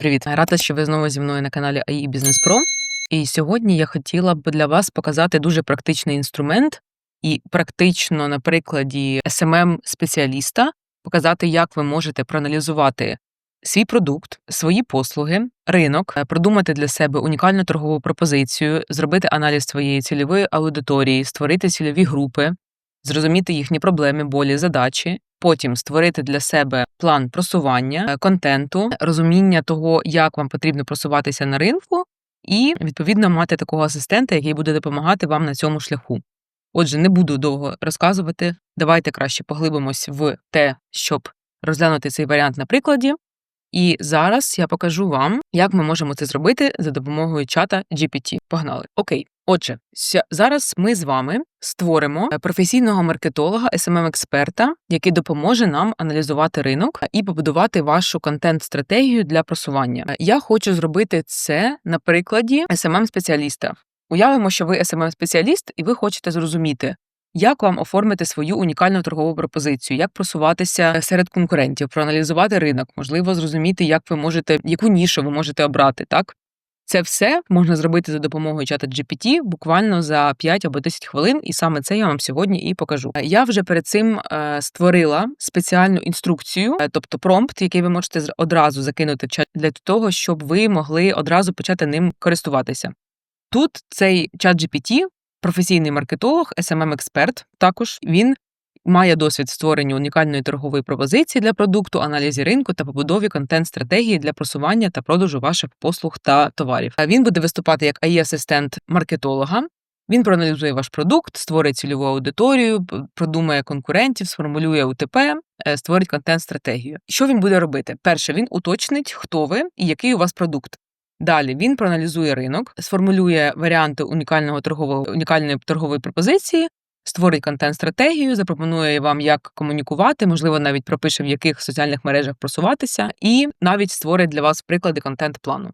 Привіт, рада, що ви знову зі мною на каналі AI Business Pro. І сьогодні я хотіла б для вас показати дуже практичний інструмент і практично на прикладі smm спеціаліста показати, як ви можете проаналізувати свій продукт, свої послуги, ринок, е, продумати для себе унікальну торгову пропозицію, зробити аналіз своєї цільової аудиторії, створити цільові групи, зрозуміти їхні проблеми, болі, задачі. Потім створити для себе план просування е, контенту, розуміння того, як вам потрібно просуватися на ринку, і відповідно мати такого асистента, який буде допомагати вам на цьому шляху. Отже, не буду довго розказувати. Давайте краще поглибимось в те, щоб розглянути цей варіант на прикладі. І зараз я покажу вам, як ми можемо це зробити за допомогою чата GPT. Погнали. Окей. Отже, зараз ми з вами створимо е, професійного маркетолога, smm експерта який допоможе нам аналізувати ринок і побудувати вашу контент-стратегію для просування. Е, Я хочу зробити це на прикладі smm спеціаліста Уявимо, що ви smm спеціаліст і ви хочете зрозуміти, як вам оформити свою унікальну торгову пропозицію, як просуватися серед конкурентів, проаналізувати ринок, можливо, зрозуміти, як ви можете, яку нішу ви можете обрати, так? Це все можна зробити за допомогою чата GPT буквально за 5 або 10 хвилин, і саме це я вам сьогодні і покажу. Я вже перед цим е, створила спеціальну інструкцію, е, тобто промпт, який ви можете одразу закинути в чат для того, щоб ви могли одразу почати ним користуватися. Тут цей чат GPT, професійний маркетолог, smm експерт також він має досвід створення унікальної торгової пропозиції для продукту, аналізі ринку та побудові контент-стратегії для просування та продажу ваших послуг та товарів. Він буде виступати як AI-асистент маркетолога. Він проаналізує ваш продукт, створить цільову аудиторію, продумає конкурентів, сформулює УТП, е, створить контент-стратегію. Що він буде робити? Перше, він уточнить, хто ви і який у вас продукт. Далі він проаналізує ринок, сформулює варіанти унікального торгового унікальної торгової пропозиції, створить контент-стратегію, запропонує вам, як комунікувати, можливо, навіть пропише, в яких соціальних мережах просуватися, і навіть створить для вас приклади контент-плану.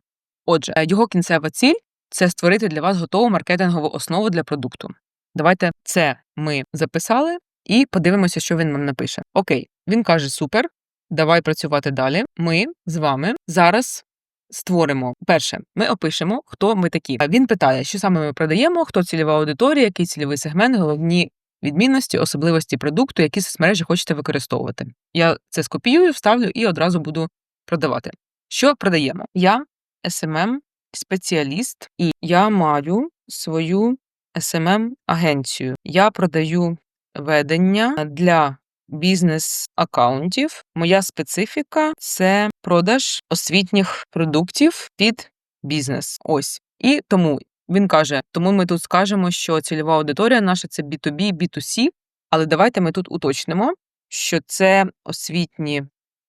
Отже, його кінцева ціль це створити для вас готову маркетингову основу для продукту. Давайте це ми записали і подивимося, що він нам напише. Окей, він каже: супер, давай працювати далі. Ми з вами зараз створимо. Перше, ми опишемо, хто ми такі. Він питає, що саме ми продаємо, хто цільова аудиторія, який цільовий сегмент, головні відмінності, особливості продукту, які соцмережі хочете використовувати. Я це скопіюю, вставлю і одразу буду продавати. Що продаємо? Я SMM спеціаліст, і я маю свою SMM агенцію. Я продаю ведення для бізнес-акаунтів. Моя специфіка це продаж освітніх продуктів під бізнес. Ось. І тому він каже: тому ми тут скажемо, що цільова аудиторія наша це B2B, B2C, але давайте ми тут уточнимо, що це освітні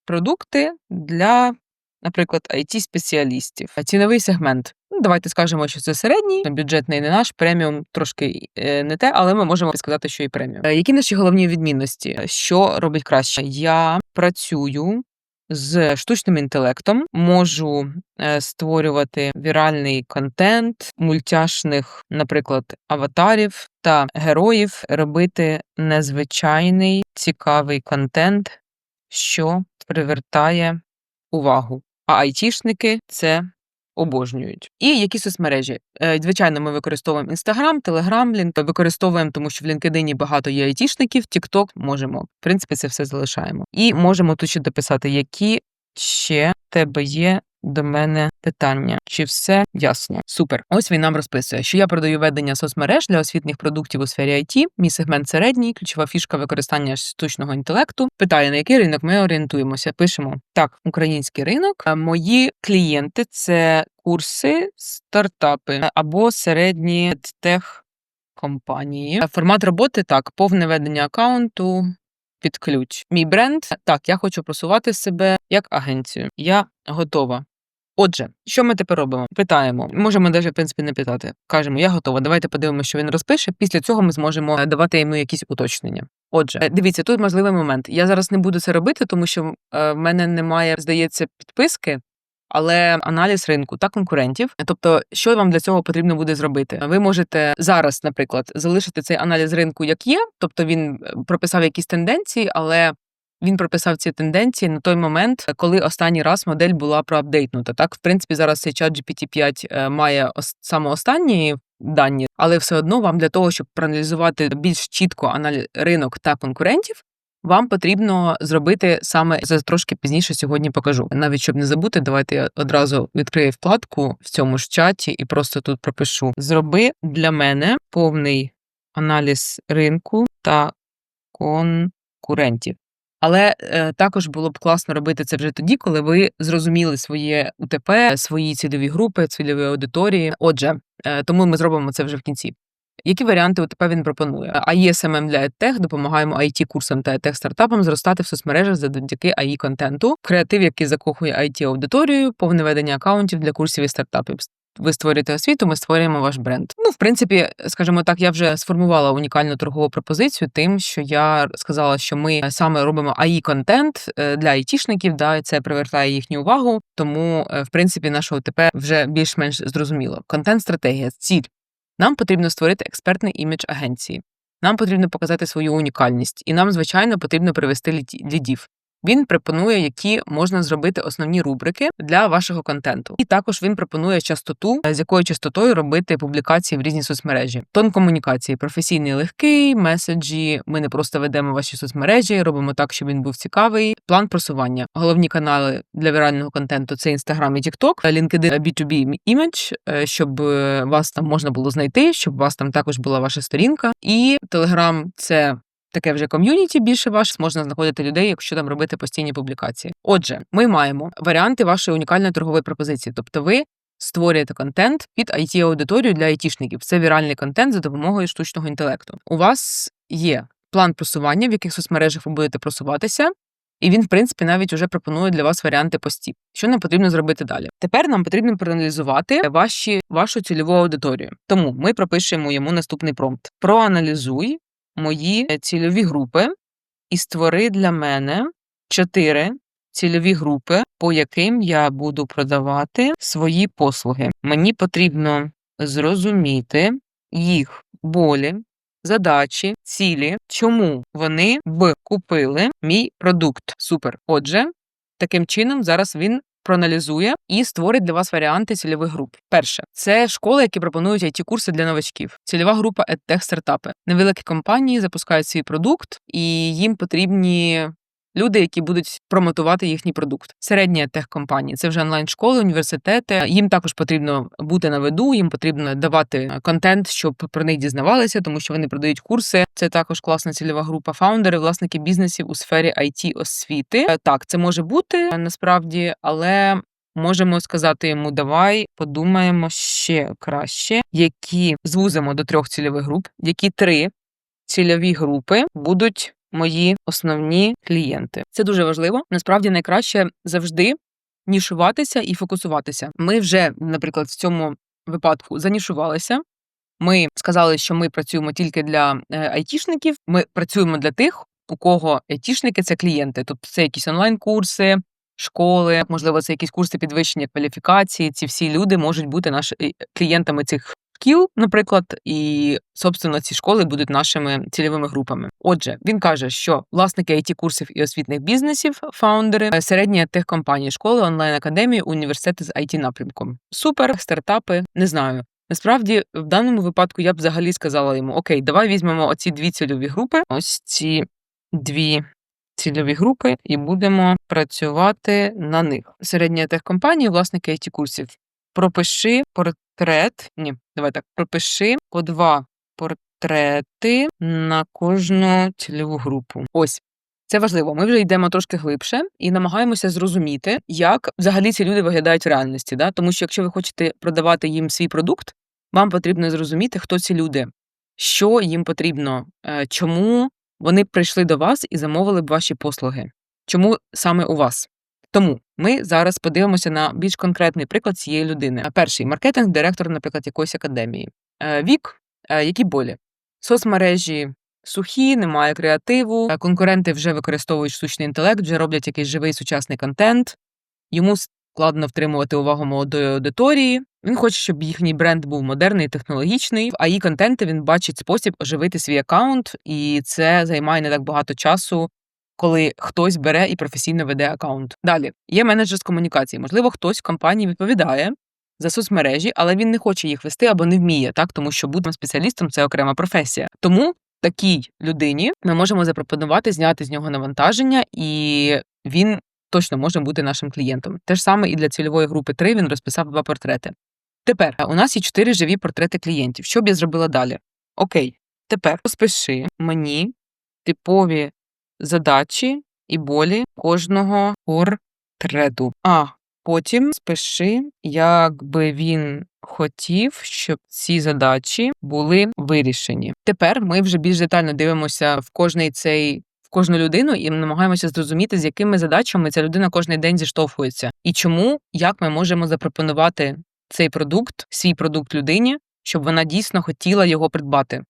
продукти для, наприклад, IT-спеціалістів. Ціновий сегмент. Ну, давайте скажемо, що це середній, бюджетний не наш, преміум трошки е, не те, але ми можемо сказати, що і преміум. Е, Які наші головні відмінності? Що робить краще? Я працюю з штучним інтелектом, можу е, створювати віральний контент, мультяшних, наприклад, аватарів та героїв, робити незвичайний цікавий контент, що привертає увагу. А айтішники це обожнюють. І які соцмережі? Е, Звичайно, ми використовуємо Instagram, Telegram, лінк використовуємо, тому що в LinkedIn багато є айтішників, TikTok можемо. В принципі, це все залишаємо. І можемо тут ще дописати, які ще в тебе є до мене питання. Чи все ясно? Супер. Ось він нам розписує, що я продаю ведення соцмереж для освітніх продуктів у сфері IT. Мій сегмент середній, ключова фішка використання штучного інтелекту. Питає, на який ринок ми орієнтуємося. Пишемо так, український ринок. Мої клієнти це курси, стартапи або середні тех компанії. Формат роботи так, повне ведення аккаунту. Під ключ. Мій бренд так, я хочу просувати себе як агенцію. Я готова. Отже, що ми тепер робимо? Питаємо. Можемо навіть, в принципі, не питати. Кажемо, я готова. Давайте подивимося, що він розпише. Після цього ми зможемо е, давати йому якісь уточнення. Отже, е, дивіться, тут можливий момент. Я зараз не буду це робити, тому що е, в мене немає, здається, підписки. Але аналіз ринку та конкурентів. Тобто, що вам для цього потрібно буде зробити? Ви можете зараз, наприклад, залишити цей аналіз ринку як є, тобто він е, прописав якісь тенденції, але він прописав ці тенденції на той момент, коли останній раз модель була проапдейтнута. Так, в принципі, зараз цей чат GPT-5 е, має саме останні дані, але все одно вам для того, щоб проаналізувати більш чітко аналі... ринок та конкурентів. Вам потрібно зробити саме це трошки пізніше сьогодні покажу. Навіть щоб не забути, давайте я одразу відкрию вкладку в цьому ж чаті і просто тут пропишу: зроби для мене повний аналіз ринку та конкурентів. Але е, також було б класно робити це вже тоді, коли ви зрозуміли своє УТП, свої цільові групи, цільові аудиторії. Отже, е, тому ми зробимо це вже в кінці. Які варіанти УТП він пропонує? AI SMM для EdTech, допомагаємо it курсам та EdTech стартапам зростати в соцмережах завдяки AI контенту, креатив, який закохує it аудиторію, повне ведення акаунтів для курсів і стартапів. Ви створюєте освіту, ми створюємо ваш бренд. Ну, в принципі, скажімо так, я вже сформувала унікальну торгову пропозицію, тим, що я сказала, що ми саме робимо ai контент для айтішників, да, і це привертає їхню увагу. Тому, е, в принципі, наше ОТП вже більш-менш зрозуміло. Контент-стратегія, ціль. Нам потрібно створити експертний імідж агенції. Нам потрібно показати свою унікальність, і нам, звичайно, потрібно привести лідів. Він пропонує, які можна зробити основні рубрики для вашого контенту. І також він пропонує частоту, з якою частотою робити публікації в різні соцмережі. Тон комунікації, професійний легкий, меседжі. Ми не просто ведемо ваші соцмережі, робимо так, щоб він був цікавий. План просування. Головні канали для вірального контенту це Instagram і TikTok, LinkedIn B2B імідж, е, щоб е, вас там можна було знайти, щоб у вас там також була ваша сторінка. І Telegram – це таке вже ком'юніті більше ваше, можна знаходити людей, якщо там робити постійні публікації. Отже, ми маємо варіанти вашої унікальної торгової пропозиції, тобто ви. Створюєте контент під it аудиторію для айтішників. Це віральний контент за допомогою штучного інтелекту. У вас є план просування, в яких соцмережах ви будете просуватися, і він, в принципі, навіть уже пропонує для вас варіанти постів. Що нам потрібно зробити далі? Тепер нам потрібно проаналізувати ваші, вашу цільову аудиторію. Тому ми пропишемо йому наступний промпт: проаналізуй мої е, цільові групи і створи для мене чотири цільові групи, по яким я буду продавати свої послуги. Мені потрібно зрозуміти їх болі, задачі, цілі, чому вони б купили мій продукт. Супер. Отже, таким чином зараз він. Проаналізує і створить для вас варіанти цільових груп. Перше це школи, які пропонують it курси для новачків. Цільова група edtech стартапи. Невеликі компанії запускають свій продукт, і їм потрібні люди, які будуть промотувати їхній продукт. Середні тех-компанії це вже онлайн-школи, університети. Їм також потрібно бути на виду, їм потрібно давати контент, щоб про них дізнавалися, тому що вони продають курси. Це також класна цільова група фаундери, власники бізнесів у сфері it освіти. Е, Так, це може бути насправді, але. Можемо сказати йому, давай подумаємо ще краще, які звузимо до трьох цільових груп, які три цільові групи будуть мої основні клієнти. Це дуже важливо. Насправді найкраще завжди нішуватися і фокусуватися. Ми вже, наприклад, в цьому випадку занішувалися. Ми сказали, що ми працюємо тільки для е, айтішників. Ми працюємо для тих, у кого айтішники це клієнти, тобто це якісь онлайн-курси, школи, можливо, це якісь курси підвищення кваліфікації. Ці всі люди можуть бути наші е, клієнтами цих шкіл, наприклад, і собственно ці школи будуть нашими цільовими групами. Отже, він каже, що власники it курсів і освітних бізнесів, фаундери, е, середні техкомпанії, школи, онлайн академії, університети з it напрямком. Супер, стартапи, не знаю. Насправді, в даному випадку я б взагалі сказала йому: Окей, давай візьмемо оці дві цільові групи. Ось ці дві цільові групи, і будемо працювати на них. Середня техкомпанії, власники it курсів. Пропиши портрет. Ні, давай так. Пропиши по два портрети на кожну цільову групу. Ось. Це важливо. Ми вже йдемо трошки глибше і намагаємося зрозуміти, як взагалі ці люди виглядають в реальності. Да? Тому що якщо ви хочете продавати їм свій продукт, вам потрібно зрозуміти, хто ці люди, що їм потрібно, е, чому вони прийшли до вас і замовили б ваші послуги. Чому саме у вас? Тому ми зараз подивимося на більш конкретний приклад цієї людини. Перший маркетинг, директор, наприклад, якоїсь академії. Е, Вік, е, які болі? Соцмережі сухі, немає креативу. е, Конкуренти вже використовують штучний інтелект, вже роблять якийсь живий сучасний контент. Йому складно втримувати увагу молодої аудиторії. Він хоче, щоб їхній бренд був модерний технологічний. В AI контенти він бачить спосіб оживити свій аккаунт, і це займає не так багато часу, коли хтось бере і професійно веде аккаунт. Далі є менеджер з комунікації. Можливо, хтось в компанії відповідає за соцмережі, але він не хоче їх вести або не вміє, так тому що бути спеціалістом це окрема професія. Тому такій людині ми можемо запропонувати зняти з нього навантаження, і він точно може бути нашим клієнтом. Те ж саме і для цільової групи 3 він розписав два портрети. Тепер у нас є чотири живі портрети клієнтів. Що б я зробила далі? Окей, тепер розпиши мені типові задачі і болі кожного портрету. А потім спиши, як би він хотів, щоб ці задачі були вирішені. Тепер ми вже більш детально дивимося в кожний цей. В кожну людину і намагаємося зрозуміти, з якими задачами ця людина кожен день зіштовхується, і чому як ми можемо запропонувати цей продукт, свій продукт людині, щоб вона дійсно хотіла його придбати.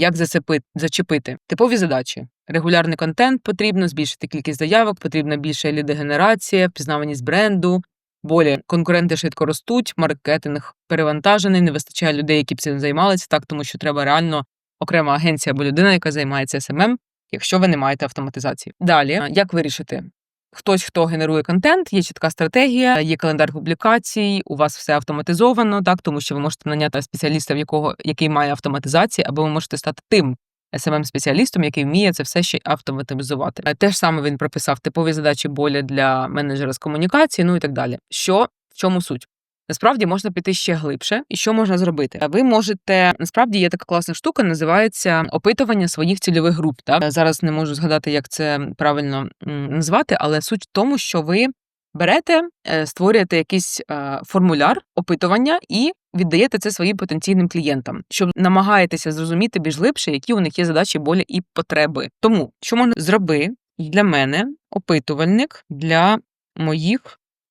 Як засипити, зачепити типові задачі. Регулярний контент потрібно збільшити кількість заявок, потрібна більша лідогенерація, впізнаваність бренду, болі конкуренти швидко ростуть, маркетинг перевантажений, не вистачає людей, які б цим займалися, так тому що треба реально окрема агенція або людина, яка займається СММ, якщо ви не маєте автоматизації. Далі як вирішити? Хтось, хто генерує контент, є чітка стратегія, є календар публікацій, у вас все автоматизовано, так тому що ви можете наняти спеціаліста, в якого який має автоматизацію, або ви можете стати тим СММ-спеціалістом, який вміє це все ще автоматизувати. Те ж саме він прописав типові задачі болі для менеджера з комунікації, ну і так далі. Що в чому суть? Насправді можна піти ще глибше, і що можна зробити? Ви можете насправді є така класна штука, називається опитування своїх цільових груп. Так? Зараз не можу згадати, як це правильно назвати, але суть в тому, що ви берете, е, створюєте якийсь е, формуляр опитування і віддаєте це своїм потенційним клієнтам, щоб намагаєтеся зрозуміти більш глибше, які у них є задачі, болі і потреби. Тому що можна зроби для мене опитувальник для моїх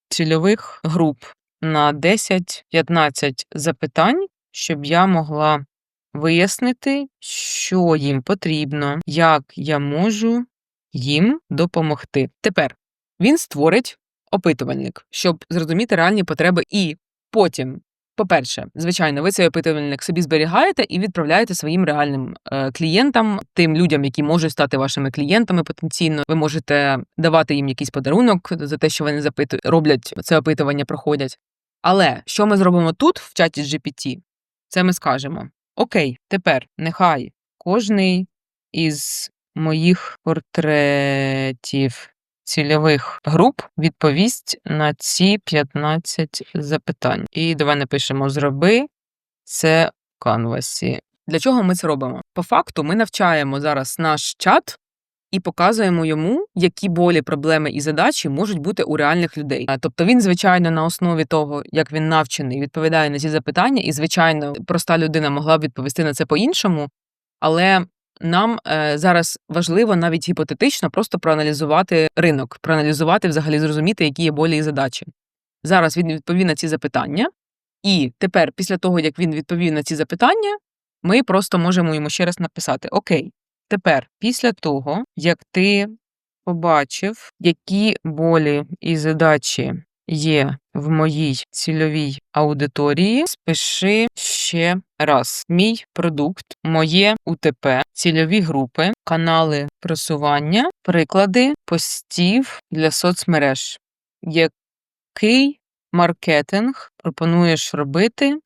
цільових груп на 10-15 запитань, щоб я могла вияснити, що їм потрібно, як я можу їм допомогти. Тепер він створить опитувальник, щоб зрозуміти реальні потреби, і потім. По-перше, звичайно, ви цей опитувальник собі зберігаєте і відправляєте своїм реальним е, клієнтам, тим людям, які можуть стати вашими клієнтами потенційно. Ви можете давати їм якийсь подарунок за те, що вони запитують, роблять це опитування, проходять. Але що ми зробимо тут, в чаті з GPT, це ми скажемо: Окей, тепер нехай кожний із моїх портретів цільових груп відповість на ці 15 запитань. І давай напишемо: Зроби це в канвасі. Для чого ми це робимо? По факту, ми навчаємо зараз наш чат і показуємо йому, які болі, проблеми і задачі можуть бути у реальних людей. Тобто він, звичайно, на основі того, як він навчений, відповідає на ці запитання, і, звичайно, проста людина могла б відповісти на це по-іншому, але. Нам е, зараз важливо навіть гіпотетично просто проаналізувати ринок, проаналізувати, взагалі зрозуміти, які є болі і задачі. Зараз він відповів на ці запитання, і тепер, після того, як він відповів на ці запитання, ми просто можемо йому ще раз написати: Окей, Тепер, після того, як ти побачив, які болі і задачі є в моїй цільовій аудиторії, спиши ще раз. Мій продукт, моє УТП, цільові групи, канали просування, приклади постів для соцмереж. Який маркетинг пропонуєш робити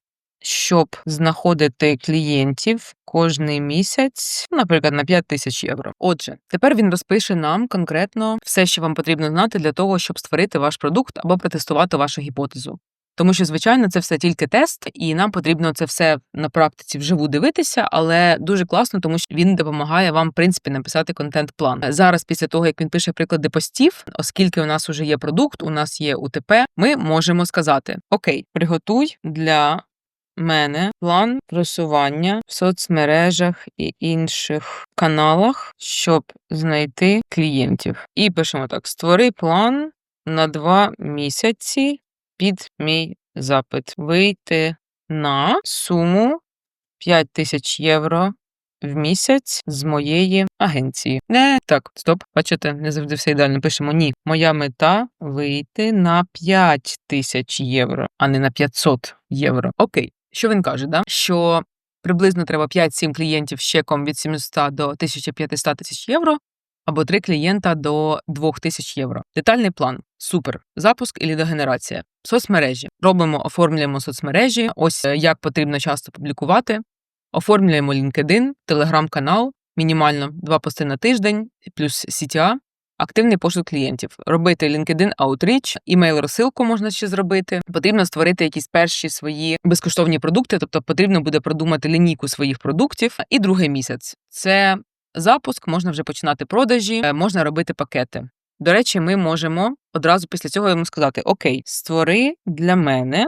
щоб знаходити клієнтів кожний місяць, наприклад, на 5 тисяч євро. Отже, тепер він розпише нам конкретно все, що вам потрібно знати для того, щоб створити ваш продукт або протестувати вашу гіпотезу. Тому що, звичайно, це все тільки тест, і нам потрібно це все на практиці вживу дивитися, але дуже класно, тому що він допомагає вам, в принципі, написати контент-план. Зараз, після того як він пише приклади постів, оскільки у нас вже є продукт, у нас є УТП, ми можемо сказати: Окей, приготуй для мене план просування в соцмережах і інших каналах, щоб знайти клієнтів. І пишемо так: створи план на два місяці під мій запит. Вийти на суму 5 тисяч євро. В місяць з моєї агенції. Не так, стоп, бачите, не завжди все ідеально. Пишемо ні. Моя мета вийти на 5 тисяч євро, а не на 500 євро. Окей, що він каже? Да? Що приблизно треба 5-7 клієнтів з чеком від 700 до 1500 тисяч євро, або три клієнта до 2000 євро. Детальний план. Супер. Запуск і лідогенерація. Соцмережі. Робимо, оформлюємо соцмережі. Ось е, як потрібно часто публікувати. Оформлюємо LinkedIn, телеграм-канал, мінімально два пости на тиждень, плюс CTA, активний пошук клієнтів. Робити LinkedIn Outreach, імейл розсилку можна ще зробити. Потрібно створити якісь перші свої безкоштовні продукти, тобто потрібно буде продумати лінійку своїх продуктів. І другий місяць це запуск, можна вже починати продажі, е, можна робити пакети. До речі, ми можемо одразу після цього йому сказати: Окей, створи для мене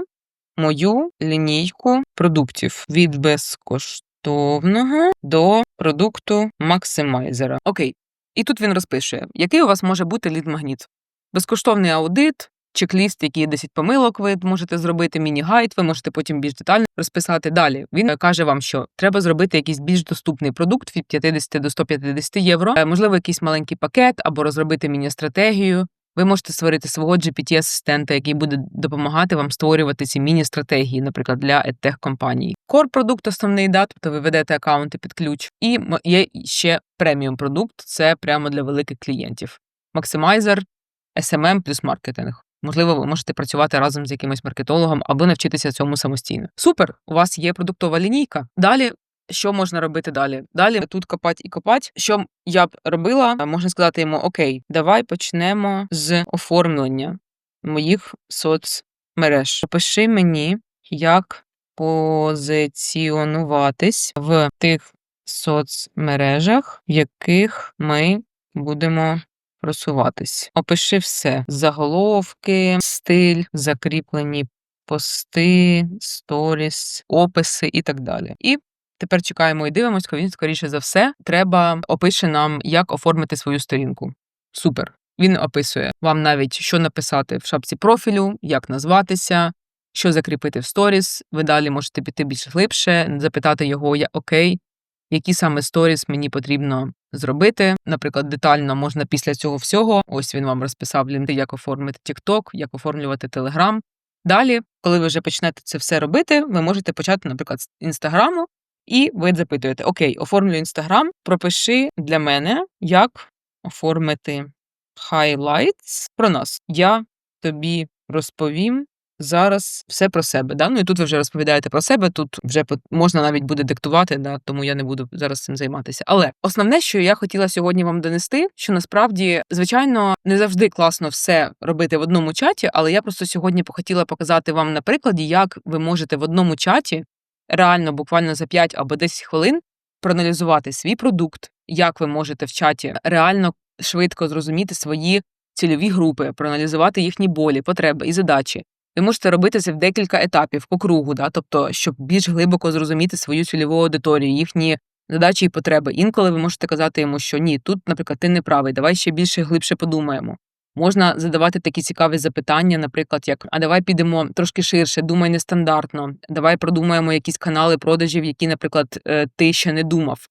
мою лінійку продуктів від безкоштовного до продукту максимайзера. Окей. І тут він розпише, який у вас може бути лід-магніт. Безкоштовний аудит, чек-ліст, які 10 помилок ви можете зробити, міні-гайд, ви можете потім більш детально розписати далі. Він каже вам, що треба зробити якийсь більш доступний продукт від 50 до 150 євро, Е, можливо, якийсь маленький пакет або розробити міні-стратегію. Ви можете створити свого GPT-асистента, який буде допомагати вам створювати ці міні-стратегії, наприклад, для edtech компаній. Core продукт основний да, тобто ви ведете аккаунти під ключ. І є ще преміум продукт, це прямо для великих клієнтів. Максимайзер, SMM плюс маркетинг. Можливо, ви можете працювати разом з якимось маркетологом або навчитися цьому самостійно. Супер! У вас є продуктова лінійка. Далі. Що можна робити далі? Далі тут копать і копать. Що я б робила, можна сказати йому: Окей, давай почнемо з оформлення моїх соцмереж. Пиши мені, як позиціонуватись в тих соцмережах, в яких ми будемо просуватись. Опиши все: заголовки, стиль, закріплені пости, сторіс, описи і так далі. І тепер чекаємо і дивимося, він, скоріше за все, треба опише нам, як оформити свою сторінку. Супер. Він описує вам навіть, що написати в шапці профілю, як назватися, що закріпити в сторіс. Ви далі можете піти більш глибше, запитати його, я окей, які саме сторіс мені потрібно зробити. Наприклад, детально можна після цього всього. Ось він вам розписав лінти, як оформити TikTok, як оформлювати Telegram. Далі, коли ви вже почнете це все робити, ви можете почати, наприклад, з інстаграму, і ви запитуєте: Окей, оформлю інстаграм, пропиши для мене, як оформити highlights про нас. Я тобі розповім зараз все про себе. Да? Ну і тут ви вже розповідаєте про себе. Тут вже можна навіть буде диктувати, да? тому я не буду зараз цим займатися. Але основне, що я хотіла сьогодні вам донести, що насправді, звичайно, не завжди класно все робити в одному чаті, але я просто сьогодні хотіла показати вам на прикладі, як ви можете в одному чаті реально буквально за 5 або 10 хвилин проаналізувати свій продукт, як ви можете в чаті реально швидко зрозуміти свої цільові групи, проаналізувати їхні болі, потреби і задачі. Ви можете робити це в декілька етапів по кругу, да? тобто, щоб більш глибоко зрозуміти свою цільову аудиторію, їхні задачі і потреби. Інколи ви можете казати йому, що ні, тут, наприклад, ти не правий, давай ще більше глибше подумаємо. Можна задавати такі цікаві запитання, наприклад, як а давай підемо трошки ширше, думай нестандартно, давай продумаємо якісь канали продажів, які, наприклад, е, ти ще не думав.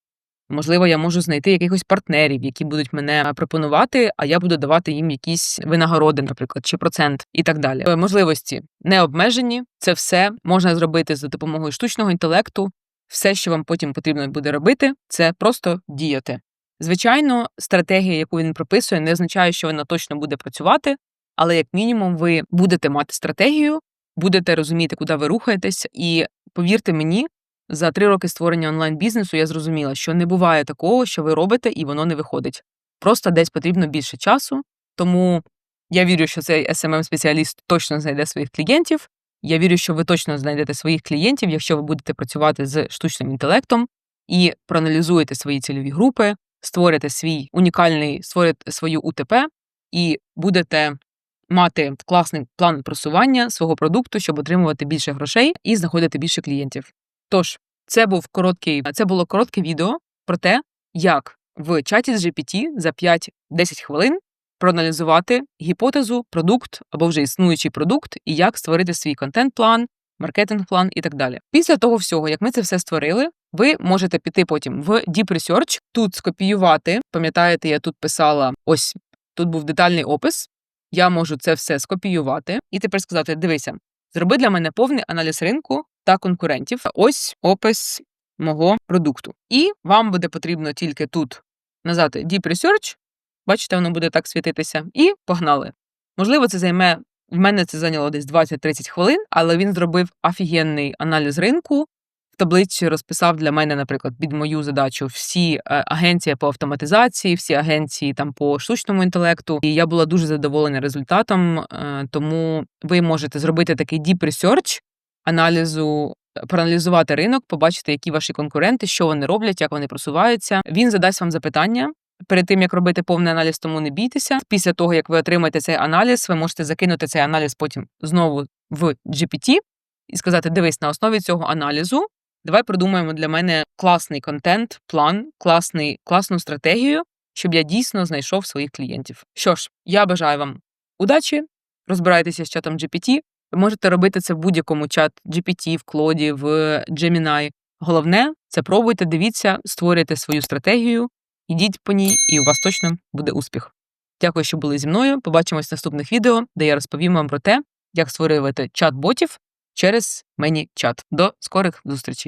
Можливо, я можу знайти якихось партнерів, які будуть мене пропонувати, а я буду давати їм якісь винагороди, наприклад, чи процент, і так далі. Е, Можливості не обмежені. Це все можна зробити за допомогою штучного інтелекту. Все, що вам потім потрібно буде робити, це просто діяти. Звичайно, стратегія, яку він прописує, не означає, що вона точно буде працювати, але як мінімум ви будете мати стратегію, будете розуміти, куди ви рухаєтесь, і повірте мені, за три роки створення онлайн-бізнесу я зрозуміла, що не буває такого, що ви робите, і воно не виходить. Просто десь потрібно більше часу. Тому я вірю, що цей smm спеціаліст точно знайде своїх клієнтів. Я вірю, що ви точно знайдете своїх клієнтів, якщо ви будете працювати з штучним інтелектом і проаналізуєте свої цільові групи, створите свій унікальний, створите свою УТП і будете мати класний план просування свого продукту, щоб отримувати більше грошей і знаходити більше клієнтів. Тож, це був короткий, це було коротке відео про те, як в чаті з GPT за 5-10 хвилин проаналізувати гіпотезу, продукт або вже існуючий продукт, і як створити свій контент-план, маркетинг-план і так далі. Після того всього, як ми це все створили, ви можете піти потім в Deep Research, тут скопіювати. Пам'ятаєте, я тут писала ось тут був детальний опис. Я можу це все скопіювати і тепер сказати: дивися, зроби для мене повний аналіз ринку та конкурентів. Ось опис мого продукту. І вам буде потрібно тільки тут назати Deep Research Бачите, воно буде так світитися. І погнали. Можливо, це займе. В мене це зайняло десь 20-30 хвилин, але він зробив офігенний аналіз ринку. В таблиці розписав для мене, наприклад, під мою задачу всі е, агенції по автоматизації, всі агенції там по штучному інтелекту. І я була дуже задоволена результатом. е, Тому ви можете зробити такий deep research аналізу, проаналізувати ринок, побачити, які ваші конкуренти, що вони роблять, як вони просуваються. Він задасть вам запитання. Перед тим як робити повний аналіз, тому не бійтеся. Після того, як ви отримаєте цей аналіз, ви можете закинути цей аналіз потім знову в GPT і сказати: дивись на основі цього аналізу. Давай придумаємо для мене класний контент, план, класний, класну стратегію, щоб я дійсно знайшов своїх клієнтів. Що ж, я бажаю вам удачі, розбирайтеся з чатом GPT. Ви можете робити це в будь-якому чат GPT, в Клоді, в Gemini. Головне це пробуйте, дивіться, створюйте свою стратегію, ідіть по ній, і у вас точно буде успіх. Дякую, що були зі мною. Побачимось в наступних відео, де я розповім вам про те, як створювати чат-ботів через мені чат. До скорих зустрічей!